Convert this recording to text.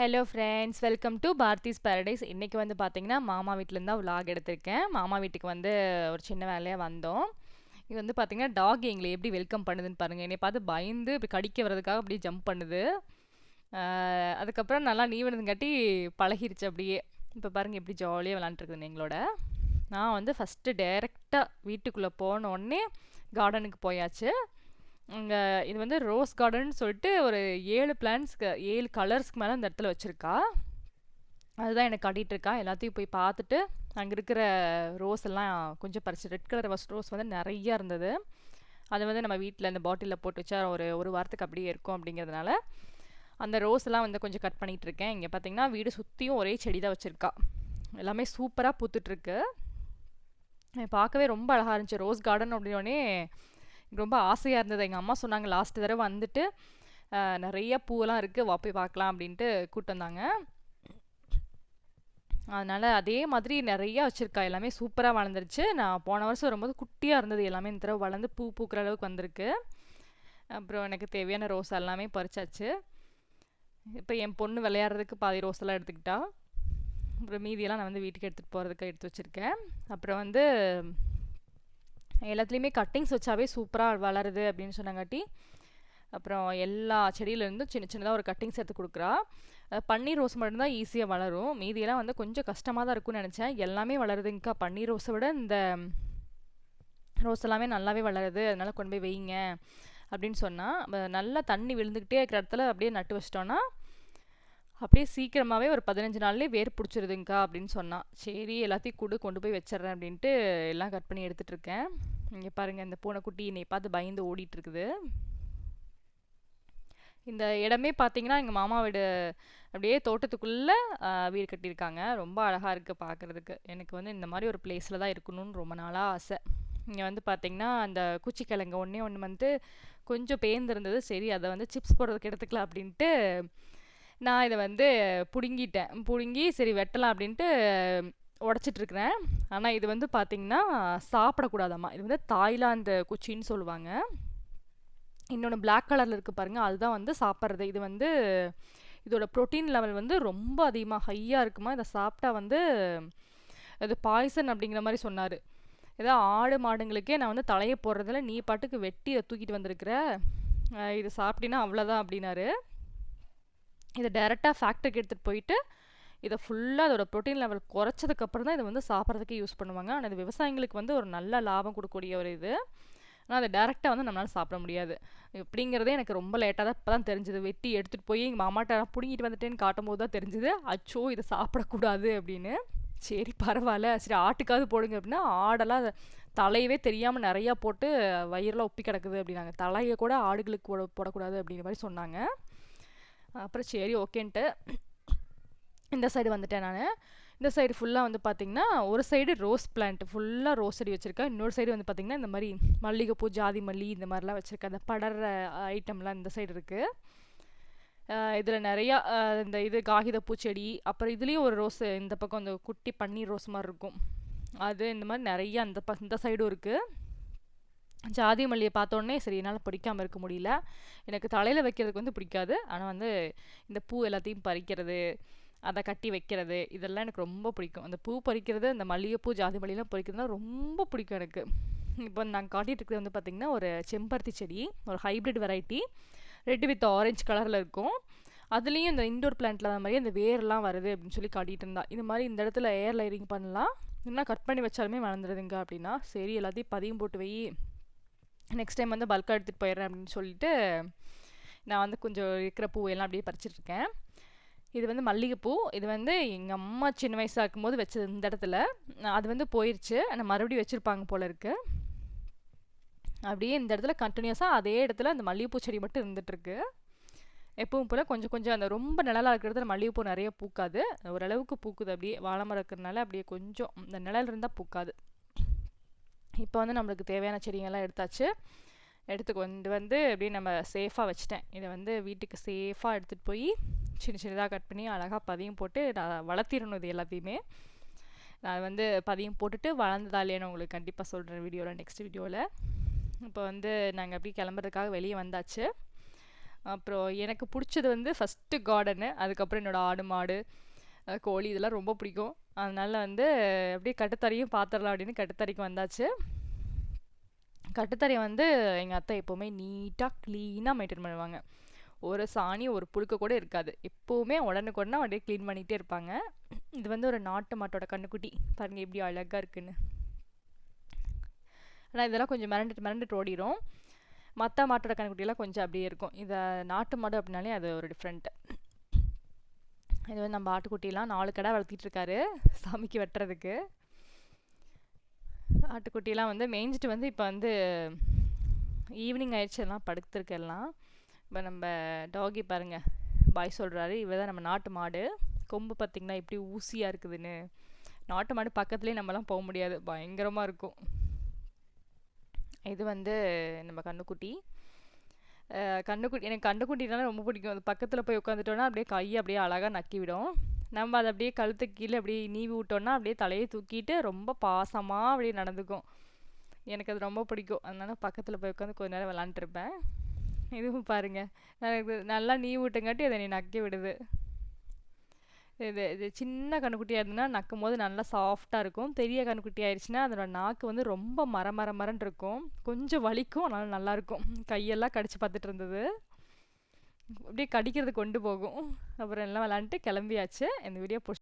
Hello friends welcome to Bharathi's paradise இன்றைக்கி வந்து பார்த்தீங்கன்னா மாமா வீட்டிலேருந்து தான் விலாக் எடுத்திருக்கேன். மாமா வீட்டுக்கு வந்து ஒரு சின்ன வேலையாக வந்தோம். இது வந்து பார்த்திங்கன்னா டாக் எங்களை எப்படி வெல்கம் பண்ணுதுன்னு பாருங்கள் என்னை பார்த்து பயந்து இப்படி கடிக்க வர்றதுக்காக அப்படியே ஜம்ப் பண்ணுது. அதுக்கப்புறம் நல்லா நீ விழுந்துங்காட்டி பழகிருச்சு அப்படியே. இப்போ பாருங்கள் எப்படி ஜாலியாக விளாண்டுருக்குதுன்னு எங்களோட. நான் வந்து ஃபஸ்ட்டு டைரெக்டாக வீட்டுக்குள்ளே போன உடனே கார்டனுக்கு போயாச்சு. இங்கே இது வந்து ரோஸ் கார்டன் சொல்லிட்டு ஒரு ஏழு பிளான்ஸ்க்கு ஏழு கலர்ஸ்க்கு மேலே அந்த இடத்துல வச்சுருக்கா. அதுதான் எனக்கு காட்டிகிட்டு இருக்கா. எல்லாத்தையும் போய் பார்த்துட்டு அங்கே இருக்கிற ரோஸ் எல்லாம் கொஞ்சம் பறிச்சு ரெட் கலர் ரோஸ் வந்து நிறையா இருந்தது. அது வந்து நம்ம வீட்டில் இந்த பாட்டிலில் போட்டு வச்சா ஒரு ஒரு வாரத்துக்கு அப்படியே இருக்கும் அப்படிங்கிறதுனால அந்த ரோஸ் எல்லாம் வந்து கொஞ்சம் கட் பண்ணிகிட்டு இருக்கேன். இங்கே பார்த்தீங்கன்னா வீடு சுற்றியும் ஒரே செடி தான் வச்சுருக்கா. எல்லாமே சூப்பராக பூத்துட்ருக்கு பார்க்கவே ரொம்ப அழகாக இருந்துச்சு. ரோஸ் கார்டன் அப்படின்னோடனே ரொம்ப ஆசையாக இருந்தது. எங்கள் அம்மா சொன்னாங்க லாஸ்ட் தடவை வந்துட்டு நிறைய பூவெல்லாம் இருக்குது வா போய் பார்க்கலாம் அப்படின்ட்டு கூப்பிட்டு வந்தாங்க. அதனால் அதே மாதிரி நிறையா வச்சுருக்கா. எல்லாமே சூப்பராக வளர்ந்துருச்சு. நான் போன வருஷம் வரும்போது குட்டியாக இருந்தது எல்லாமே. இந்த தடவை வளர்ந்து பூ பூக்கிற அளவுக்கு வந்திருக்கு. அப்புறம் எனக்கு தேவையான ரோஸ் எல்லாமே பறிச்சாச்சு. இப்போ என் பொண்ணு விளையாடுறதுக்கு பாதி ரோஸ் எல்லாம் எடுத்துக்கிட்டா. அப்புறம் மீதியெல்லாம் நான் வந்து வீட்டுக்கு எடுத்துகிட்டு போகிறதுக்கு எடுத்து வச்சுருக்கேன். அப்புறம் வந்து எல்லாத்துலேயுமே கட்டிங்ஸ் வச்சாவே சூப்பராக வளருது அப்படின்னு சொன்னங்காட்டி அப்புறம் எல்லா செடியிலேருந்தும் சின்ன சின்னதாக ஒரு கட்டிங்ஸ் எடுத்து கொடுக்குறா. பன்னீர் ரோஸ் மட்டும்தான் ஈஸியாக வளரும். மீதியெல்லாம் வந்து கொஞ்சம் கஷ்டமாக தான் இருக்கும்னு நினச்சேன். எல்லாமே வளருதுங்கக்கா பன்னீர் ரோஸை விட இந்த ரோஸ் எல்லாமே நல்லாவே வளருது. அதனால கொண்டு போய் வைங்க அப்படின்னு சொன்னால் நல்லா தண்ணி விழுந்துக்கிட்டே இருக்கிற இடத்துல அப்படியே நட்டு வச்சிட்டோன்னா அப்படியே சீக்கிரமாகவே ஒரு பதினஞ்சு நாள்லேயே வேர் பிடிச்சிருதுங்க்கா அப்படின்னு சொன்னான் சரி எல்லாத்தையும் கொடு கொண்டு போய் வச்சிடுறேன் அப்படின்ட்டு எல்லாம் கட் பண்ணி எடுத்துகிட்டு இருக்கேன். இங்கே பாருங்கள் இந்த பூனைக்குட்டி என்னை பார்த்து பயந்து ஓடிட்டுருக்குது இந்த இடமே பார்த்தீங்கன்னா எங்கள் மாமா வீடு அப்படியே தோட்டத்துக்குள்ளே வீடு கட்டியிருக்காங்க. ரொம்ப அழகாக இருக்குது பார்க்குறதுக்கு. எனக்கு வந்து இந்த மாதிரி ஒரு பிளேஸில் தான் இருக்கணும்னு ரொம்ப நாளாக ஆசை. இங்கே வந்து பார்த்தீங்கன்னா அந்த குச்சிக்கிழங்கு ஒன்றே ஒன்று வந்து கொஞ்சம் பேர்ந்துருந்தது சரி அதை வந்து சிப்ஸ் போடுறதுக்கு எடுத்துக்கலாம் அப்படின்ட்டு நான் இதை வந்து பிடுங்கிட்டேன். பிடுங்கி சரி வெட்டலாம் அப்படின்ட்டு உடச்சிட்ருக்குறேன். ஆனால் இது வந்து பார்த்திங்கன்னா சாப்பிடக்கூடாதாம்மா. இது வந்து தாய்லாந்து குச்சின்னு சொல்லுவாங்க. இன்னொன்று பிளாக் கலரில் இருக்குது பாருங்கள் அதுதான் வந்து சாப்பிட்றது. இது வந்து இதோட ப்ரோட்டீன் லெவல் வந்து ரொம்ப அதிகமாக ஹையாக இருக்குமா? இதை சாப்பிட்டா வந்து அது பாய்சன் அப்படிங்கிற மாதிரி சொன்னார். ஏதோ ஆடு மாடுங்களுக்கே நான் வந்து தலையை போடுறதில்ல நீ பாட்டுக்கு வெட்டி தூக்கிட்டு வந்திருக்கிற. இதை இது சாப்பிட்டீங்கன்னா அவ்வளோதான் அப்படின்னாரு. இதை டைரெக்டாக ஃபேக்ட்ரிக்கு எடுத்துகிட்டு போயிட்டு இதை ஃபுல்லாக அதோட ப்ரோட்டீன் லெவல் குறைச்சதுக்கப்புறம் தான் இதை வந்து சாப்பிட்றதுக்கு யூஸ் பண்ணுவாங்க. ஆனால் இது விவசாயிங்களுக்கு வந்து ஒரு நல்ல லாபம் கொடுக்கக்கூடிய ஒரு இது. ஆனால் அதை டேரெக்டாக வந்து நம்மளால் சாப்பிட முடியாது. அப்படிங்கிறதே எனக்கு ரொம்ப லேட்டாக தான் இப்போ தான் தெரிஞ்சுது. வெட்டி எடுத்துகிட்டு போய் எங்கள் மாமாட்ட பிடுங்கிட்டு வந்துட்டேன்னு காட்டும் போது தான் தெரிஞ்சுது. அச்சோ இதை சாப்பிடக்கூடாது அப்படின்னு. சரி பரவாயில்ல. சரி ஆட்டுக்காவது போடுங்க அப்படின்னா ஆடெல்லாம் அதை தலையவே தெரியாமல் நிறையா போட்டு வயிறெலாம் ஒப்பி கிடக்குது அப்படின்னாங்க. தலையை கூட ஆடுகளுக்கு போட போடக்கூடாது அப்படிங்கிற மாதிரி சொன்னாங்க. அப்புறம் சரி ஓகேன்ட்டு இந்த சைடு வந்துட்டேன் நான். இந்த சைடு ஃபுல்லாக வந்து பார்த்திங்கன்னா ஒரு சைடு ரோஸ் பிளான்ட் ஃபுல்லாக ரோஸ் செடி வச்சுருக்கேன். இன்னொரு சைடு வந்து பார்த்திங்கன்னா இந்த மாதிரி மல்லிகைப்பூ ஜாதி மல்லி இந்த மாதிரிலாம் வச்சுருக்கேன். அந்த படர்ற ஐட்டம்லாம் இந்த சைடு இருக்குது இதில் நிறையா இந்த இது காகித பூச்செடி அப்புறம் இதுலேயும் ஒரு ரோஸ் இந்த பக்கம் இந்த குட்டி பன்னீர் ரோஸ் மாதிரி இருக்கும். அது இந்த மாதிரி நிறையா அந்த ப இந்த சைடும் இருக்குது ஜாதி மல்லியை பார்த்தோன்னே சரி என்னால் பிடிக்காமல் இருக்க முடியல. எனக்கு தலையில் வைக்கிறதுக்கு வந்து பிடிக்காது. ஆனால் வந்து இந்த பூ எல்லாத்தையும் பறிக்கிறது அதை கட்டி வைக்கிறது இதெல்லாம் எனக்கு ரொம்ப பிடிக்கும். அந்த பூ பறிக்கிறது அந்த மல்லிகைப்பூ ஜாதி மல்லிலாம் பறிக்கிறதுனா ரொம்ப பிடிக்கும் எனக்கு. இப்போ நாங்கள் காட்டிகிட்டு இருக்கிறது வந்து பார்த்திங்கன்னா ஒரு செம்பருத்தி செடி ஒரு hybrid variety red with orange கலரில் இருக்கும். அதுலேயும் இந்த இண்டோர் பிளான்ட்டில் அந்த மாதிரி அந்த வேர்லாம் வருது அப்படின்னு சொல்லி காட்டிகிட்டு இருந்தா. இந்த மாதிரி இந்த இடத்துல ஏர் லைரிங் பண்ணலாம். இன்னும் கட் பண்ணி வச்சாலுமே வளர்ந்துடுதுங்க அப்படின்னா சரி எல்லாத்தையும் பதியம் போட்டு வை. நெக்ஸ்ட் டைம் வந்து பல்காக எடுத்துகிட்டு போயிடுறேன் அப்படின்னு சொல்லிட்டு நான் வந்து கொஞ்சம் இருக்கிற பூவெல்லாம் அப்படியே பறிச்சிட்ருக்கேன். இது வந்து மல்லிகைப்பூ. இது வந்து எங்கள் அம்மா சின்ன வயசாக இருக்கும்போது வச்சது இந்த இடத்துல. அது வந்து போயிடுச்சு ஆனால் மறுபடியும் வச்சுருப்பாங்க போல இருக்கு. அப்படியே இந்த இடத்துல கண்டினியூஸாக அதே இடத்துல அந்த மல்லிகைப்பூ செடி மட்டும் இருந்துகிட்ருக்கு எப்பவும் போல் கொஞ்சம் கொஞ்சம் அந்த ரொம்ப நிழலாக இருக்கிற இடத்துல மல்லிகைப்பூ நிறைய பூக்காது. ஓரளவுக்கு பூக்குது அப்படியே. வாழை மரம் இருக்கிறதுனால அப்படியே கொஞ்சம் இந்த நிழல் இருந்தால் பூக்காது. இப்போ வந்து நம்மளுக்கு தேவையான செடிங்கெல்லாம் எடுத்தாச்சு. எடுத்து கொண்டு வந்து அப்படியே நம்ம சேஃபாக வச்சுட்டேன். இதை வந்து வீட்டுக்கு சேஃபாக எடுத்துகிட்டு போய் சின்ன சின்னதாக கட் பண்ணி அழகாக பதியம் போட்டு நான் வளர்த்திடணும் இது எல்லாத்தையுமே. நான் வந்து பதியம் போட்டுட்டு வளர்ந்ததா இல்லையான்னு உங்களுக்கு கண்டிப்பாக சொல்கிறேன் வீடியோவில் நெக்ஸ்ட் வீடியோவில் இப்போ வந்து நாங்கள் அப்படியே கிளம்புறதுக்காக வெளியே வந்தாச்சு. அப்புறம் எனக்கு பிடிச்சது வந்து ஃபஸ்ட்டு கார்டனு அதுக்கப்புறம் என்னோடய ஆடு மாடு கோழி இதெல்லாம் ரொம்ப பிடிக்கும். அதனால் வந்து அப்படியே கட்டுத்தறியும் பார்த்துடலாம் அப்படின்னு கட்டுத்தறிக்கு வந்தாச்சு. கட்டுத்தறி வந்து எங்கள் அத்தை எப்போவுமே நீட்டாக க்ளீனாக மெயின்டைன் பண்ணுவாங்க. ஒரு சாணி ஒரு புழுக்க கூட இருக்காது. எப்போவுமே உடனுக்குடனே அப்படியே க்ளீன் பண்ணிகிட்டே இருப்பாங்க. இது வந்து ஒரு நாட்டு மாட்டோட கண்ணுக்குட்டி. பாருங்கள் எப்படி அழகாக இருக்குன்னு. ஆனால் இதெல்லாம் கொஞ்சம் மிரண்டுட்டு மிரண்டுட்டு ஓடிடும் மற்ற மாட்டோட கண்ணுக்குட்டியெல்லாம் கொஞ்சம் அப்படியே இருக்கும். இதை நாட்டு மாடு அப்படின்னாலே அது ஒரு டிஃப்ரெண்ட்டு இது வந்து நம்ம ஆட்டுக்குட்டிலாம் நாலு கடை வளர்த்திட்டு இருக்காரு சாமிக்கு வெட்டுறதுக்கு. ஆட்டுக்குட்டிலாம் வந்து மேய்ஞ்சிட்டு வந்து இப்போ வந்து ஈவினிங் ஆயிடுச்சு எல்லாம் படுத்துருக்கு எல்லாம். இப்போ நம்ம டாகி பாருங்க பாய் சொல்கிறாரு இவ தான் நம்ம நாட்டு மாடு. கொம்பு பார்த்திங்கன்னா எப்படி ஊசியாக இருக்குதுன்னு. நாட்டு மாடு பக்கத்துலேயே நம்மலாம் போக முடியாது பயங்கரமாக இருக்கும். இது வந்து நம்ம கண்ணுக்குட்டி. கண்ணுக்குட்டி எனக்கு கண்ணுக்குட்டினால ரொம்ப பிடிக்கும். அது பக்கத்தில் போய் உட்காந்துட்டோன்னா அப்படியே கையை அப்படியே அழகாக நக்கிவிடும். நம்ம அதை அப்படியே கழுத்துக்கு கீழே அப்படியே நீவி விட்டோன்னா அப்படியே தலையை தூக்கிட்டு ரொம்ப பாசமாக அப்படியே நடந்துக்கும். எனக்கு அது ரொம்ப பிடிக்கும். அதனால் பக்கத்தில் போய் உட்காந்து கொஞ்ச நேரம் விளாண்டுருப்பேன் இதுவும் பாருங்கள் நல்லா நீவி விட்டுங்காட்டி அதை நீ நக்கி விடுது. இது இது சின்ன கண்ணுக்குட்டியாக இருந்ததுன்னா நக்கும் போது நல்லா சாஃப்டாக இருக்கும். பெரிய கண்ணுக்குட்டி ஆயிடுச்சுன்னா அதோட நாக்கு வந்து ரொம்ப மர மர மரன் இருக்கும். கொஞ்சம் வலிக்கும் ஆனால் நல்லாயிருக்கும் கையெல்லாம் கடிச்சு பார்த்துட்டு இருந்தது. அப்படியே கடிக்கிறது கொண்டு போகும். அப்புறம் எல்லாம் விளாண்டுட்டு கிளம்பியாச்சு. இந்த வீடியோ பிடிச்சி